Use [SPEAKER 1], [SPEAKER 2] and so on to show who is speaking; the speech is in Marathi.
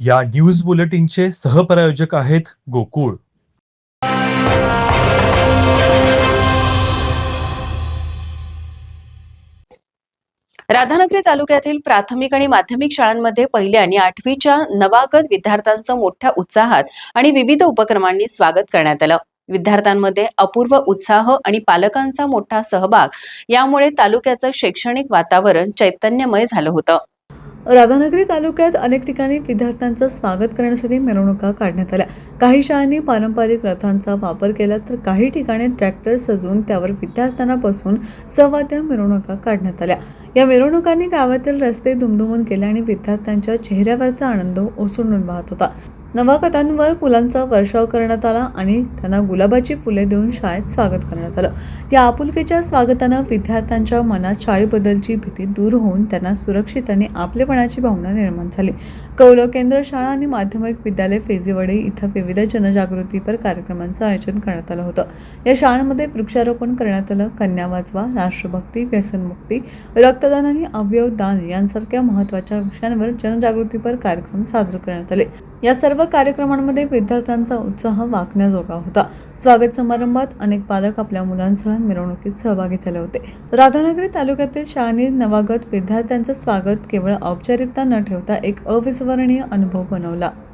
[SPEAKER 1] या न्यूज बुलेटिनचे सहप्रायोजक आहेत गोकुळ.
[SPEAKER 2] राधानगरी तालुक्यातील प्राथमिक आणि माध्यमिक शाळांमध्ये पहिल्या आणि आठवीच्या नवागत विद्यार्थ्यांचं मोठ्या उत्साहात आणि विविध उपक्रमांनी स्वागत करण्यात आलं. विद्यार्थ्यांमध्ये अपूर्व उत्साह आणि पालकांचा मोठा सहभाग. यामुळे तालुक्याचं शैक्षणिक वातावरण चैतन्यमय झालं होतं.
[SPEAKER 3] राधानगरी तालुक्यात अनेक ठिकाणी विद्यार्थ्यांचं स्वागत करण्यासाठी मिरवणुका काढण्यात आल्या. काही शाळांनी पारंपरिक रथांचा वापर केला तर काही ठिकाणी ट्रॅक्टर सजवून त्यावर विद्यार्थ्यांना बसून त्या मिरवणुका काढण्यात आल्या. या मिरवणुकांनी गावातील रस्ते दुमदुमून गेले आणि विद्यार्थ्यांच्या चेहऱ्यावरचा आनंद ओसंडून वाहत होता. नवागतांवर फुलांचा वर्षाव करण्यात आला आणि त्यांना गुलाबाची फुले देऊन शाळेत स्वागत करण्यात आलं. या आपुलकीच्या स्वागतानं विद्यार्थ्यांच्या मनात शाळेबद्दलची भीती दूर होऊन त्यांना सुरक्षित आणि आपलेपणाची भावना निर्माण झाली. कौल केंद्र शाळा आणि माध्यमिक विद्यालय फेजीवडे इथं विविध जनजागृतीपर कार्यक्रमांचं आयोजन करण्यात आलं होतं. या शाळांमध्ये वृक्षारोपण करण्यात आलं कन्या वाचवा राष्ट्रभक्ती व्यसनमुक्ती रक्त रक्तदान आणि अवयव दान यांसारख्या महत्त्वाच्या विषयांवर जनजागृतीपर कार्यक्रम सादर करण्यात आले. या सर्व कार्यक्रमांमध्ये विद्यार्थ्यांचा उत्साह वाकण्याजोगा होता. स्वागत समारंभात अनेक पालक आपल्या मुलांसह मिरवणुकीत सहभागी झाले होते. राधानगरी तालुक्यातील शाळांनी नवागत विद्यार्थ्यांचं स्वागत केवळ औपचारिकता न ठेवता एक अविस्मरणीय अनुभव बनवला.